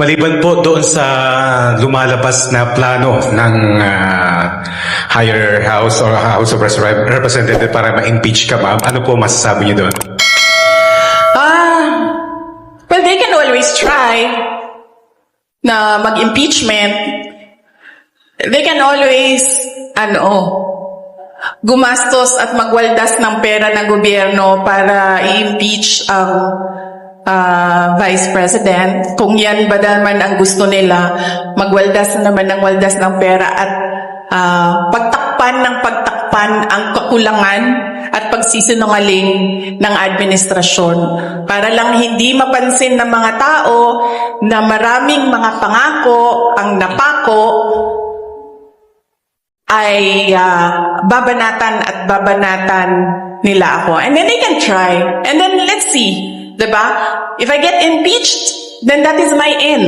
Maliban po doon sa lumalabas na plano ng ah, higher house or House of Repres- Representative para ma-impeach ka, ma'am, ano po masasabi niyo doon? Ah, well, they can always try na mag-impeachment. They can always, ano, gumastos at magwaldas ng pera ng gobyerno para i-impeach ang ah, Vice President. Kung yan ba naman ang gusto nila, magwaldas na naman ng waldas ng pera at ah, pagtakpan ng pagtakpan ang kakulangan at pagsisinungaling ng administrasyon para lang hindi mapansin ng mga tao na maraming mga pangako ang napako ay ah, babanatan at babanatan nila ako. And then they can try. And then let's see. 'Di ba? If I get impeached, then that is my end.